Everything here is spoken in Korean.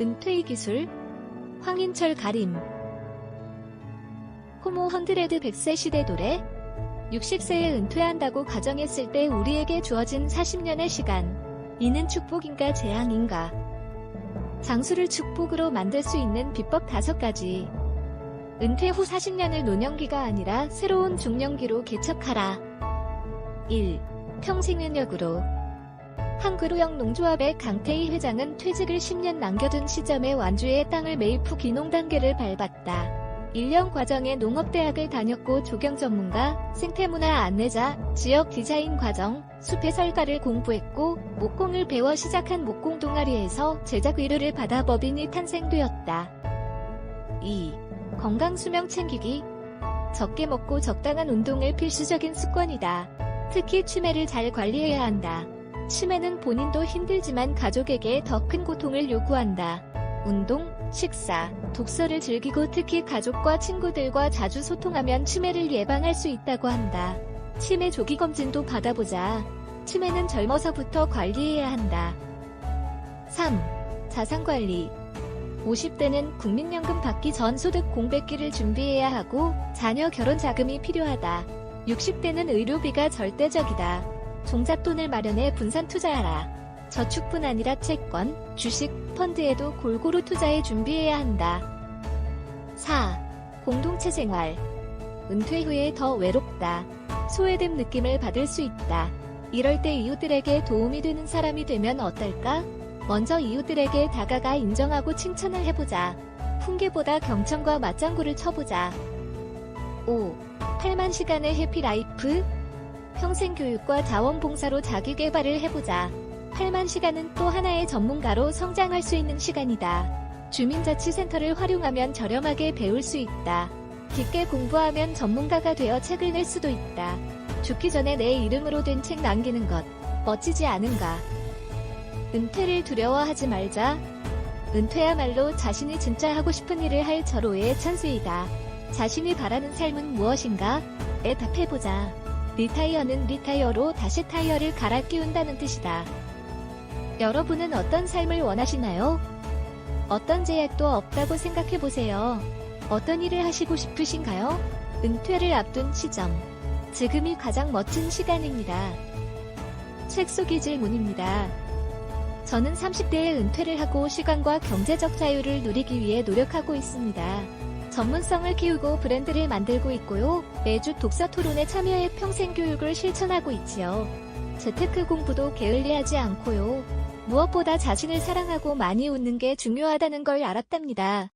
은퇴의 기술, 황인철 가림, 호모 헌드레드 100세 시대 노래, 60세에 은퇴한다고 가정했을 때 우리에게 주어진 40년의 시간. 이는 축복인가 재앙인가? 장수를 축복으로 만들 수 있는 비법 5가지. 은퇴 후 40년을 노년기가 아니라 새로운 중년기로 개척하라. 1. 평생은역으로 한그루형 농조합의 강태희 회장은 퇴직을 10년 남겨둔 시점에 완주의 땅을 매입 후 귀농 단계를 밟았다. 1년 과정에 농업대학을 다녔고 조경 전문가, 생태문화 안내자, 지역 디자인 과정, 숲 해 설가를 공부했고 목공을 배워 시작한 목공 동아리에서 제작 의뢰를 받아 법인이 탄생되었다. 2. 건강 수명 챙기기 적게 먹고 적당한 운동을 필수적인 습관이다. 특히 치매를 잘 관리해야 한다. 치매는 본인도 힘들지만 가족에게 더 큰 고통을 요구한다. 운동, 식사, 독서를 즐기고 특히 가족과 친구들과 자주 소통하면 치매를 예방할 수 있다고 한다. 치매 조기 검진도 받아보자. 치매는 젊어서부터 관리해야 한다. 3. 자산관리. 50대는 국민연금 받기 전 소득 공백기를 준비해야 하고 자녀 결혼 자금이 필요하다. 60대는 의료비가 절대적이다. 종잣돈을 마련해 분산 투자하라. 저축뿐 아니라 채권, 주식, 펀드에도 골고루 투자해 준비해야 한다. 4. 공동체 생활. 은퇴 후에 더 외롭다. 소외됨 느낌을 받을 수 있다. 이럴 때 이웃들에게 도움이 되는 사람이 되면 어떨까? 먼저 이웃들에게 다가가 인정하고 칭찬을 해보자. 풍계보다 경청과 맞장구를 쳐보자. 5. 8만 시간의 해피라이프. 평생 교육과 자원봉사로 자기 개발을 해보자. 8만 시간은 또 하나의 전문가로 성장할 수 있는 시간이다. 주민자치센터를 활용하면 저렴하게 배울 수 있다. 깊게 공부하면 전문가가 되어 책을 낼 수도 있다. 죽기 전에 내 이름으로 된 책 남기는 것. 멋지지 않은가? 은퇴를 두려워하지 말자. 은퇴야말로 자신이 진짜 하고 싶은 일을 할 절호의 찬스이다. 자신이 바라는 삶은 무엇인가? 에 답해보자. 리타이어는 리타이어로 다시 타이어를 갈아 끼운다는 뜻이다. 여러분은 어떤 삶을 원하시나요? 어떤 제약도 없다고 생각해 보세요. 어떤 일을 하시고 싶으신가요? 은퇴를 앞둔 시점. 지금이 가장 멋진 시간입니다. 책 속의 질문입니다. 저는 30대에 은퇴를 하고 시간과 경제적 자유를 누리기 위해 노력하고 있습니다. 전문성을 키우고 브랜드를 만들고 있고요. 매주 독서 토론에 참여해 평생 교육을 실천하고 있지요. 재테크 공부도 게을리하지 않고요. 무엇보다 자신을 사랑하고 많이 웃는 게 중요하다는 걸 알았답니다.